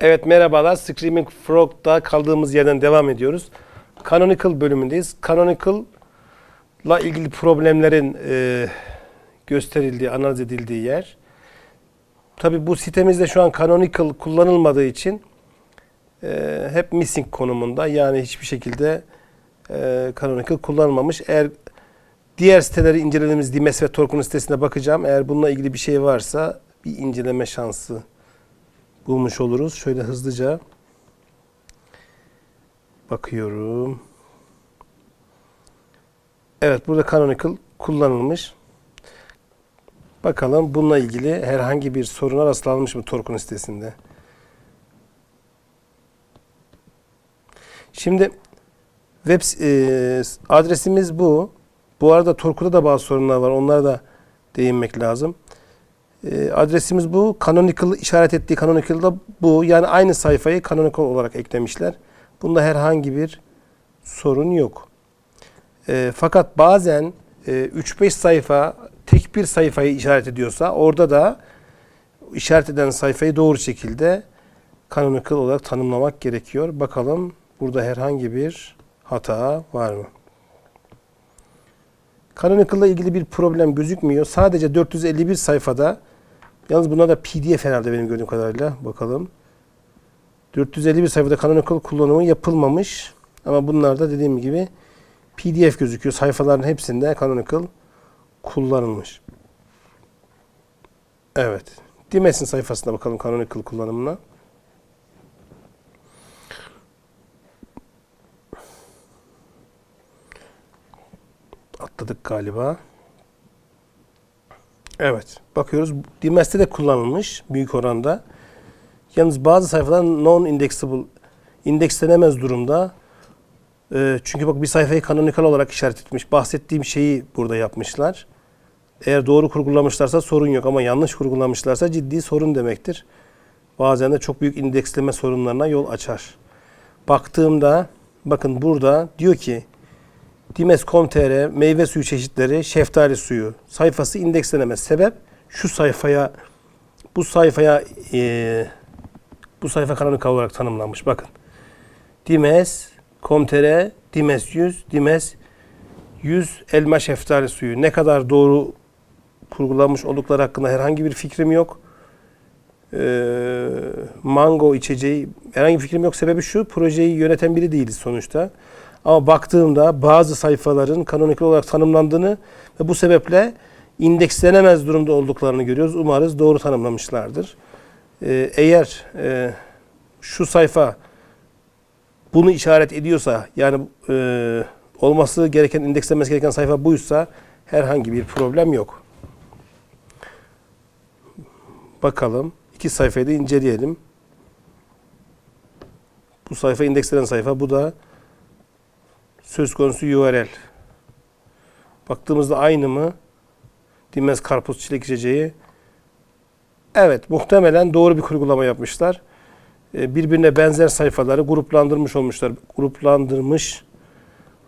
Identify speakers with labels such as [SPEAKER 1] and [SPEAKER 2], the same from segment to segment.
[SPEAKER 1] Evet merhabalar. Screaming Frog'da kaldığımız yerden devam ediyoruz. Canonical bölümündeyiz. Canonical'la ilgili problemlerin e, gösterildiği, analiz edildiği yer. Tabi bu sitemizde şu an Canonical kullanılmadığı için e, hep missing konumunda. Yani hiçbir şekilde e, Canonical kullanılmamış. Eğer diğer siteleri incelediğimiz Dimes ve Torku'nun sitesine bakacağım. Eğer bununla ilgili bir şey varsa bir inceleme şansı bulmuş oluruz. Şöyle hızlıca bakıyorum. Evet burada Canonical kullanılmış. Bakalım bununla ilgili herhangi bir soruna rastlanmış mı Torku'nun sitesinde? Şimdi web e, adresimiz bu. Bu arada Torku'da da bazı sorunlar var. Onlara da değinmek lazım. E, adresimiz bu. Canonical işaret ettiği Canonical da bu. Yani aynı sayfayı Canonical olarak eklemişler. Bunda herhangi bir sorun yok. E, fakat bazen e, 3-5 sayfa tek bir sayfayı işaret ediyorsa orada da işaret eden sayfayı doğru şekilde Canonical olarak tanımlamak gerekiyor. Bakalım burada herhangi bir hata var mı? Canonical ile ilgili bir problem gözükmüyor. Sadece 451 sayfada yalnız buna da PDF herhalde benim gördüğüm kadarıyla. Bakalım. 451 sayfada Canonical kullanımı yapılmamış. Ama bunlarda dediğim gibi PDF gözüküyor. Sayfaların hepsinde Canonical kullanılmış. Evet. Dimes'in sayfasına bakalım Canonical kullanımına. Atladık galiba. Evet. Bakıyoruz. Dimes'te de kullanılmış büyük oranda. Yalnız bazı sayfalar non-indexable indekslenemez durumda. Ee, çünkü bak bir sayfayı canonical olarak işaret etmiş. Bahsettiğim şeyi burada yapmışlar. Eğer doğru kurgulamışlarsa sorun yok ama yanlış kurgulamışlarsa ciddi sorun demektir. Bazen de çok büyük indeksleme sorunlarına yol açar. Baktığımda bakın burada diyor ki Dimes.com.tr meyve suyu çeşitleri, şeftali suyu sayfası indekslenemez. Sebep şu sayfaya bu sayfaya e, bu sayfa canonical olarak tanımlanmış. Bakın. Dimes.com.tr Dimes 100, Dimes 100 elma şeftali suyu. Ne kadar doğru kurgulanmış oldukları hakkında herhangi bir fikrim yok. Ee, mango içeceği herhangi bir fikrim yok. Sebebi şu, projeyi yöneten biri değiliz sonuçta. Ama baktığımda bazı sayfaların canonical olarak tanımlandığını ve bu sebeple indekslenemez durumda olduklarını görüyoruz. Umarız doğru tanımlamışlardır. Ee, eğer e, şu sayfa bunu işaret ediyorsa yani e, olması gereken indekslenmesi gereken sayfa buysa herhangi bir problem yok. Bakalım. iki sayfayı da inceleyelim. Bu sayfa indekslenen sayfa. Bu da söz konusu URL. Baktığımızda aynı mı? Dimez karpuz çilek içeceği. Evet, muhtemelen doğru bir kurgulama yapmışlar. Ee, Birbirine benzer sayfaları gruplandırmış olmuşlar. Gruplandırmış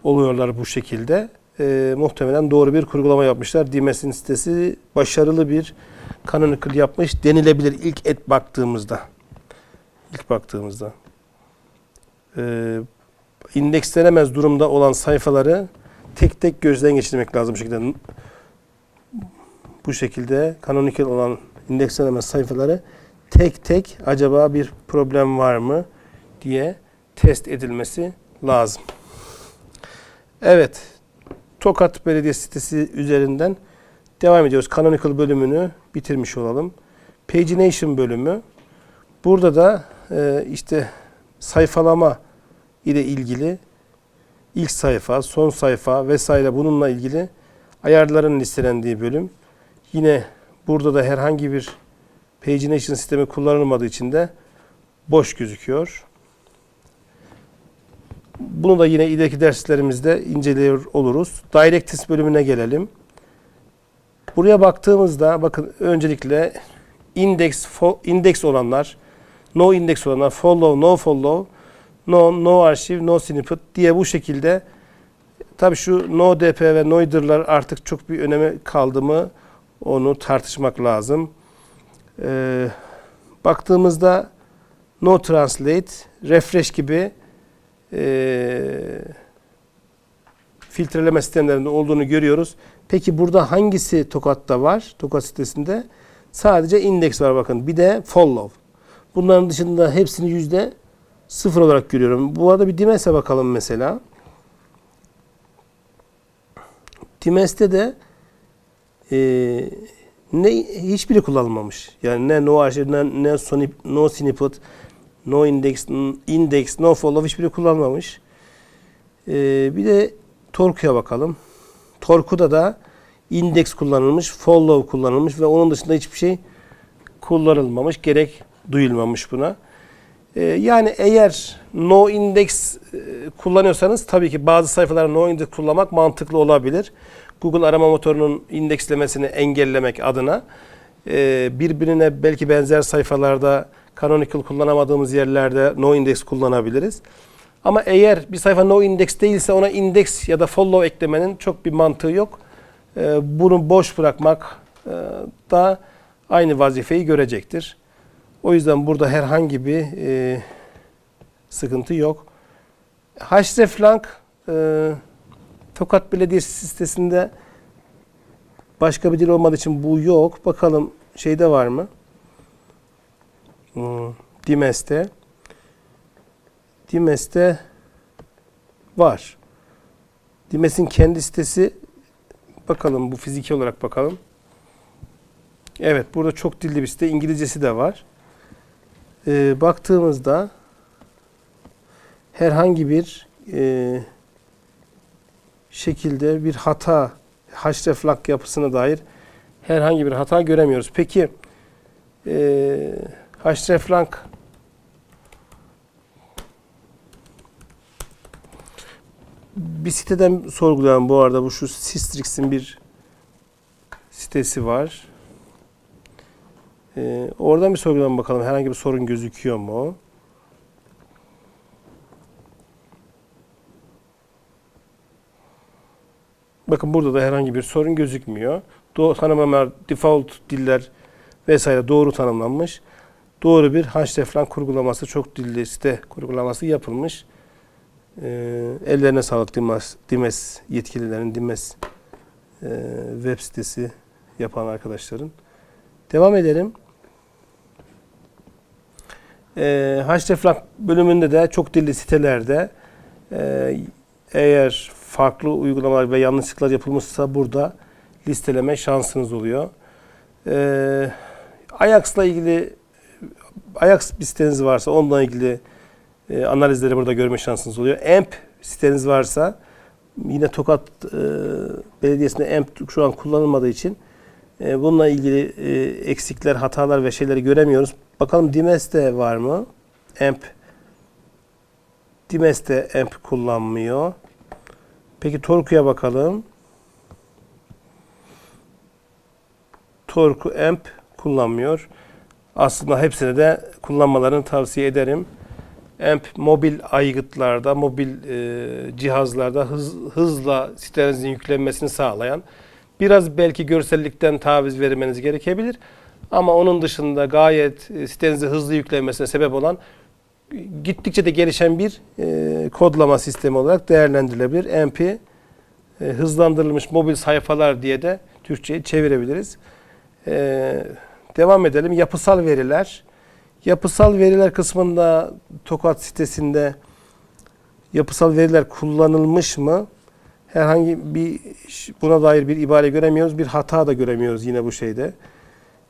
[SPEAKER 1] oluyorlar bu şekilde. Ee, muhtemelen doğru bir kurgulama yapmışlar. Dimes'in sitesi başarılı bir canonical yapmış denilebilir ilk et baktığımızda. İlk baktığımızda. Ee, indekslenemez durumda olan sayfaları tek tek gözden geçirmek lazım bu şekilde. Bu şekilde canonical olan indekslenemez sayfaları tek tek acaba bir problem var mı diye test edilmesi lazım. Evet. Tokat Belediyesi sitesi üzerinden devam ediyoruz. Canonical bölümünü bitirmiş olalım. Pagination bölümü. Burada da e, işte sayfalama ile ilgili ilk sayfa, son sayfa vesaire bununla ilgili ayarların listelendiği bölüm. Yine burada da herhangi bir pagination sistemi kullanılmadığı için de boş gözüküyor. Bunu da yine ileriki derslerimizde inceliyor oluruz. Directives bölümüne gelelim. Buraya baktığımızda bakın öncelikle index index olanlar, no index olanlar, follow, no follow, no, no arşiv, no snippet diye bu şekilde tabi şu no dp ve noider'lar artık çok bir öneme kaldı mı onu tartışmak lazım. Ee, baktığımızda no translate, refresh gibi eee, filtreleme sistemlerinde olduğunu görüyoruz. Peki burada hangisi Tokat'ta var? Tokat sitesinde sadece index var bakın. Bir de follow. Bunların dışında hepsini yüzde sıfır olarak görüyorum. Bu arada bir Dimes'e bakalım mesela. Dimes'te de eee ne hiçbiri kullanılmamış. Yani ne no archive, ne, ne sonip, no snippet, no index, index, no follow hiçbiri kullanılmamış. Ee, bir de Torku'ya bakalım. Torku'da da index kullanılmış, follow kullanılmış ve onun dışında hiçbir şey kullanılmamış, gerek duyulmamış buna. Ee, yani eğer no index e, kullanıyorsanız tabii ki bazı sayfalara no index kullanmak mantıklı olabilir. Google arama motorunun indekslemesini engellemek adına e, birbirine belki benzer sayfalarda canonical kullanamadığımız yerlerde no index kullanabiliriz. Ama eğer bir sayfa no index değilse ona index ya da follow eklemenin çok bir mantığı yok. E, bunu boş bırakmak da aynı vazifeyi görecektir. O yüzden burada herhangi bir e, sıkıntı yok. Hreflang e, Tokat Belediyesi sitesinde başka bir dil olmadığı için bu yok. Bakalım şeyde var mı? Hmm, Dimes'te. Dimes'te var. Dimes'in kendi sitesi bakalım bu fiziki olarak bakalım. Evet burada çok dilli bir site. İngilizcesi de var. Ee, baktığımızda herhangi bir e, şekilde bir hata, hreflang yapısına dair herhangi bir hata göremiyoruz. Peki e, hreflang bir siteden sorgulayan bu arada bu şu Sistrix'in bir sitesi var. E, oradan bir sorgulayalım bakalım herhangi bir sorun gözüküyor mu? Bakın burada da herhangi bir sorun gözükmüyor. Doğru tanımlamalar, default diller vesaire doğru tanımlanmış. Doğru bir hreflang kurgulaması, çok dilli site kurgulaması yapılmış. Ee, ellerine sağlık Dimes, Dimes yetkililerin, Dimes e, web sitesi yapan arkadaşların. Devam edelim. Ee, hreflang bölümünde de çok dilli sitelerde e, eğer farklı uygulamalar ve yanlışlıklar yapılmışsa burada listeleme şansınız oluyor. Ee, Ajax'la ilgili Ajax bir siteniz varsa onunla ilgili e, analizleri burada görme şansınız oluyor. AMP siteniz varsa yine Tokat e, Belediyesi'nde AMP şu an kullanılmadığı için e, bununla ilgili e, eksikler, hatalar ve şeyleri göremiyoruz. Bakalım Dimes'te var mı? AMP Dimes'te AMP kullanmıyor. Peki Torku'ya bakalım. Torku AMP kullanmıyor. Aslında hepsini de kullanmalarını tavsiye ederim. AMP mobil aygıtlarda, mobil e, cihazlarda hız, hızla sitenizin yüklenmesini sağlayan, biraz belki görsellikten taviz vermeniz gerekebilir. Ama onun dışında gayet e, sitenizi hızlı yüklenmesine sebep olan gittikçe de gelişen bir e, kodlama sistemi olarak değerlendirilebilir. MP e, hızlandırılmış mobil sayfalar diye de Türkçe'ye çevirebiliriz. Devam edelim. Yapısal veriler. Yapısal veriler kısmında Tokat sitesinde yapısal veriler kullanılmış mı? Herhangi bir buna dair bir ibare göremiyoruz. Bir hata da göremiyoruz yine bu şeyde.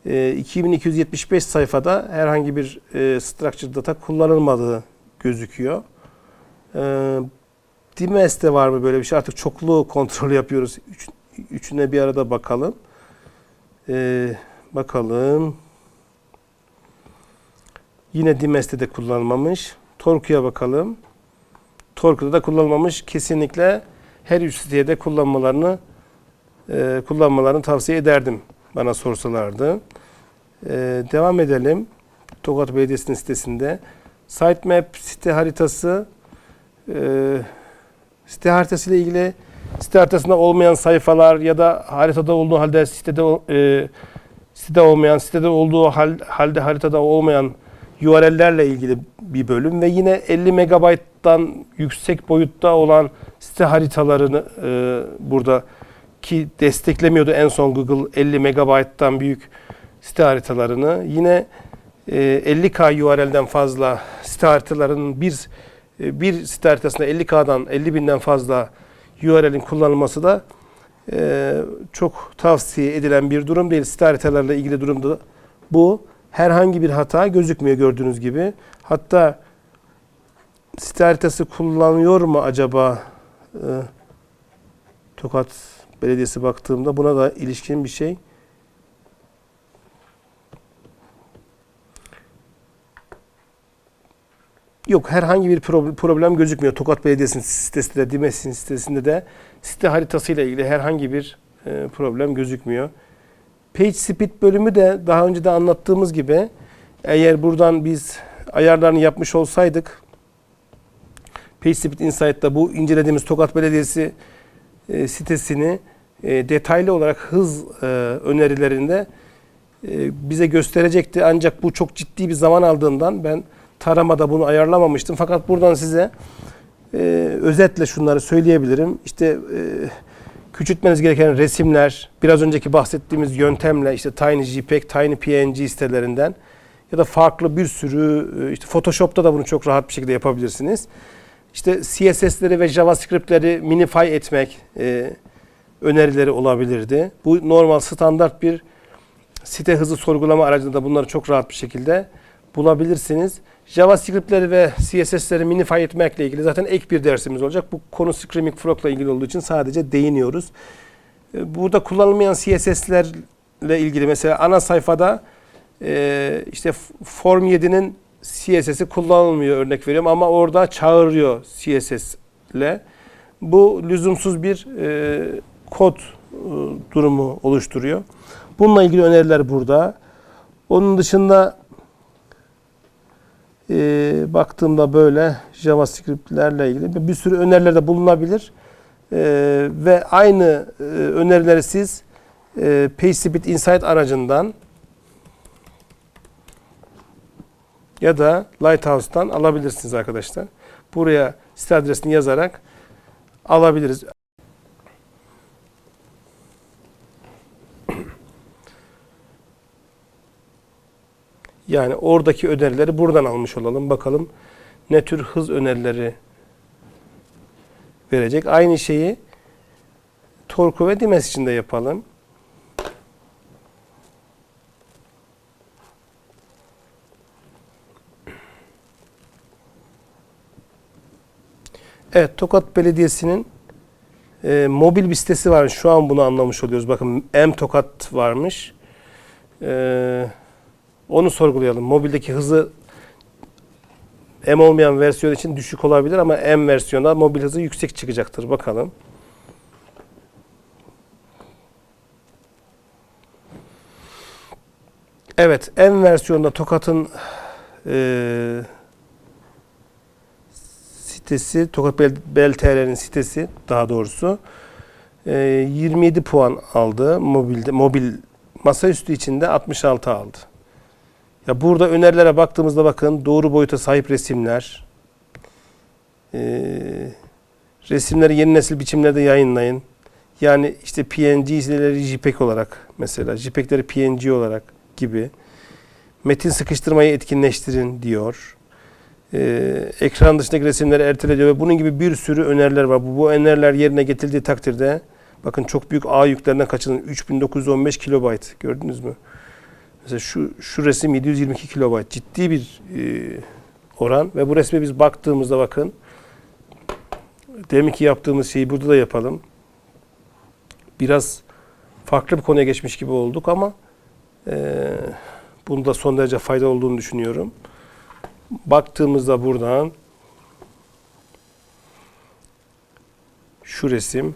[SPEAKER 1] E, 2275 sayfada herhangi bir e, structure data kullanılmadığı gözüküyor. E, Dimes'te var mı böyle bir şey? Artık çoklu kontrol yapıyoruz. Üç, üçüne bir arada bakalım. E, bakalım. Yine Dimes'te de kullanılmamış. Torku'ya bakalım. Torku'da da kullanılmamış. Kesinlikle her üç siteye de kullanmalarını e, kullanmalarını tavsiye ederdim bana sorsalardı. Ee, devam edelim. Tokat Belediyesi'nin sitesinde. Sitemap site haritası e, site haritası ile ilgili site haritasında olmayan sayfalar ya da haritada olduğu halde sitede e, sitede olmayan, sitede olduğu hal, halde haritada olmayan URL'lerle ilgili bir bölüm ve yine 50 megabayttan yüksek boyutta olan site haritalarını e, burada ki desteklemiyordu en son Google 50 megabayttan büyük site haritalarını. Yine e, 50K URL'den fazla site haritalarının bir e, bir site haritasında 50K'dan 50 binden fazla URL'in kullanılması da e, çok tavsiye edilen bir durum değil. Site haritalarla ilgili durumda bu. Herhangi bir hata gözükmüyor gördüğünüz gibi. Hatta site haritası kullanıyor mu acaba? E, Tokat Belediyesi baktığımda buna da ilişkin bir şey. Yok herhangi bir prob- problem gözükmüyor. Tokat Belediyesi'nin sitesinde de, Dimes'in sitesinde de site haritasıyla ilgili herhangi bir e, problem gözükmüyor. Page Speed bölümü de daha önce de anlattığımız gibi eğer buradan biz ayarlarını yapmış olsaydık PageSpeed Insight'ta bu incelediğimiz Tokat Belediyesi e, sitesini e, detaylı olarak hız e, önerilerinde bize gösterecekti. Ancak bu çok ciddi bir zaman aldığından ben taramada bunu ayarlamamıştım. Fakat buradan size özetle şunları söyleyebilirim. İşte e, küçültmeniz gereken resimler, biraz önceki bahsettiğimiz yöntemle işte TinyJPEG, TinyPNG sitelerinden ya da farklı bir sürü işte Photoshop'ta da bunu çok rahat bir şekilde yapabilirsiniz. İşte CSS'leri ve JavaScript'leri minify etmek e, önerileri olabilirdi. Bu normal standart bir site hızı sorgulama aracında da bunları çok rahat bir şekilde bulabilirsiniz. JavaScript'leri ve CSS'leri minify etmekle ilgili zaten ek bir dersimiz olacak. Bu konu Screaming Frog'la ilgili olduğu için sadece değiniyoruz. E, Burada kullanılmayan CSS'lerle ilgili mesela ana sayfada e, işte Form 7'nin CSS'i kullanılmıyor örnek veriyorum ama orada çağırıyor CSS ile. Bu lüzumsuz bir e, kod e, durumu oluşturuyor. Bununla ilgili öneriler burada. Onun dışında e, baktığımda böyle JavaScript'lerle ilgili bir sürü önerilerde bulunabilir. E, ve aynı e, önerileri siz e, PageSpeed Insight aracından ya da Lighthouse'tan alabilirsiniz arkadaşlar. Buraya site adresini yazarak alabiliriz. Yani oradaki önerileri buradan almış olalım. Bakalım ne tür hız önerileri verecek. Aynı şeyi Torku ve Dimes için de yapalım. Evet, Tokat Belediyesi'nin e, mobil bir sitesi var. Şu an bunu anlamış oluyoruz. Bakın M Tokat varmış. E, onu sorgulayalım. Mobildeki hızı M olmayan versiyon için düşük olabilir ama M versiyonda mobil hızı yüksek çıkacaktır. Bakalım. Evet, M versiyonda Tokat'ın e, sitesi, Tokat Bel, Bel TR'nin sitesi daha doğrusu e, 27 puan aldı. Mobilde mobil masaüstü içinde 66 aldı. Ya burada önerilere baktığımızda bakın doğru boyuta sahip resimler, e, resimleri yeni nesil biçimlerde yayınlayın. Yani işte PNG'leri JPEG olarak mesela JPEG'leri PNG olarak gibi. Metin sıkıştırmayı etkinleştirin diyor. Ee, ekran dışındaki resimleri ertele diyor ve bunun gibi bir sürü öneriler var. Bu, bu öneriler yerine getirildiği takdirde bakın çok büyük ağ yüklerinden kaçının 3915 kilobayt gördünüz mü? Mesela şu, şu resim 722 kilobayt ciddi bir e, oran ve bu resme biz baktığımızda bakın deminki yaptığımız şeyi burada da yapalım. Biraz farklı bir konuya geçmiş gibi olduk ama e, bunda son derece faydalı olduğunu düşünüyorum. Baktığımızda buradan şu resim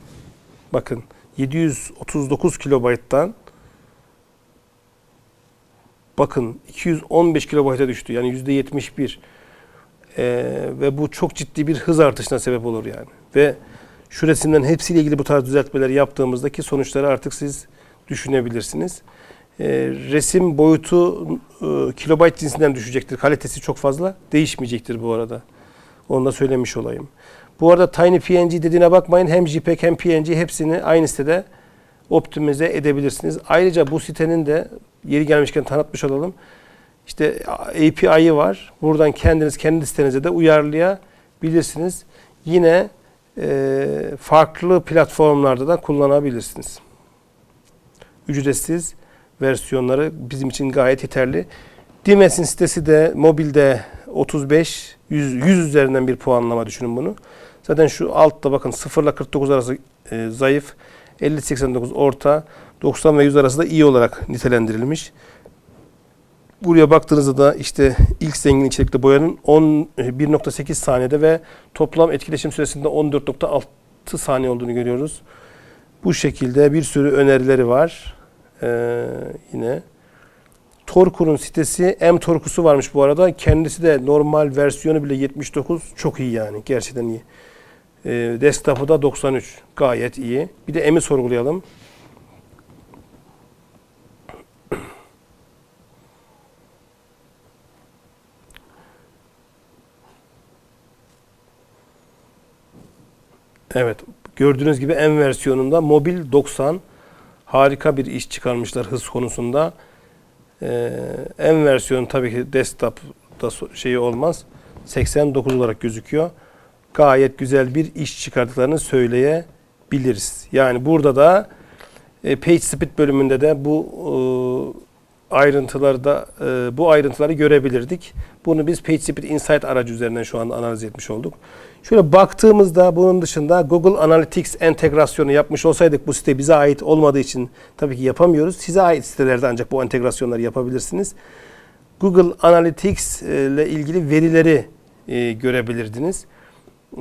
[SPEAKER 1] bakın 739 kilobayttan bakın 215 kilobayta düştü. Yani yüzde 71. Ee, ve bu çok ciddi bir hız artışına sebep olur yani. Ve şu resimlerin hepsiyle ilgili bu tarz düzeltmeleri yaptığımızdaki sonuçları artık siz düşünebilirsiniz. E, resim boyutu e, kilobayt cinsinden düşecektir. Kalitesi çok fazla değişmeyecektir bu arada. Onu da söylemiş olayım. Bu arada Tiny PNG dediğine bakmayın. Hem JPEG hem PNG hepsini aynı sitede optimize edebilirsiniz. Ayrıca bu sitenin de yeri gelmişken tanıtmış olalım. İşte API'yi var. Buradan kendiniz kendi sitenize de uyarlayabilirsiniz. Yine e, farklı platformlarda da kullanabilirsiniz. Ücretsiz versiyonları bizim için gayet yeterli. Dimes'in sitesi de mobilde 35 100, 100 üzerinden bir puanlama düşünün bunu. Zaten şu altta bakın 0 ile 49 arası e, zayıf, 50-89 orta, 90 ve 100 arası da iyi olarak nitelendirilmiş. Buraya baktığınızda da işte ilk zengin içerikli boyanın 10 1.8 saniyede ve toplam etkileşim süresinde 14.6 saniye olduğunu görüyoruz. Bu şekilde bir sürü önerileri var. Ee, yine Torku'nun sitesi M Torku'su varmış bu arada. Kendisi de normal versiyonu bile 79. Çok iyi yani. Gerçekten iyi. Ee, desktop'u da 93. Gayet iyi. Bir de M'i sorgulayalım. Evet. Gördüğünüz gibi M versiyonunda mobil 90 harika bir iş çıkarmışlar hız konusunda. Ee, M versiyonu tabii ki desktop'ta şeyi olmaz. 89 olarak gözüküyor. Gayet güzel bir iş çıkardıklarını söyleyebiliriz. Yani burada da e, Page Speed bölümünde de bu e, ayrıntılarda e, bu ayrıntıları görebilirdik. Bunu biz PageSpeed Insight aracı üzerinden şu anda analiz etmiş olduk. Şöyle baktığımızda bunun dışında Google Analytics entegrasyonu yapmış olsaydık bu site bize ait olmadığı için tabii ki yapamıyoruz. Size ait sitelerde ancak bu entegrasyonları yapabilirsiniz. Google Analytics e, ile ilgili verileri e, görebilirdiniz.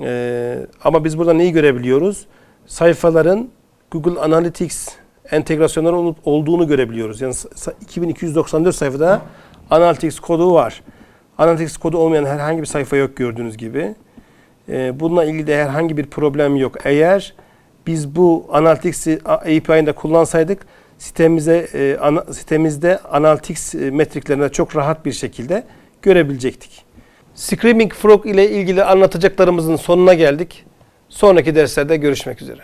[SPEAKER 1] E, ama biz burada neyi görebiliyoruz? Sayfaların Google Analytics entegrasyonları olup olduğunu görebiliyoruz. Yani sa- 2294 sayfada Analytics kodu var. Analytics kodu olmayan herhangi bir sayfa yok gördüğünüz gibi. Ee, Bununla ilgili de herhangi bir problem yok. Eğer biz bu Analytics'i API'ni de kullansaydık sitemize e, sitemizde Analytics e, metriklerini de çok rahat bir şekilde görebilecektik. Screaming Frog ile ilgili anlatacaklarımızın sonuna geldik. Sonraki derslerde görüşmek üzere.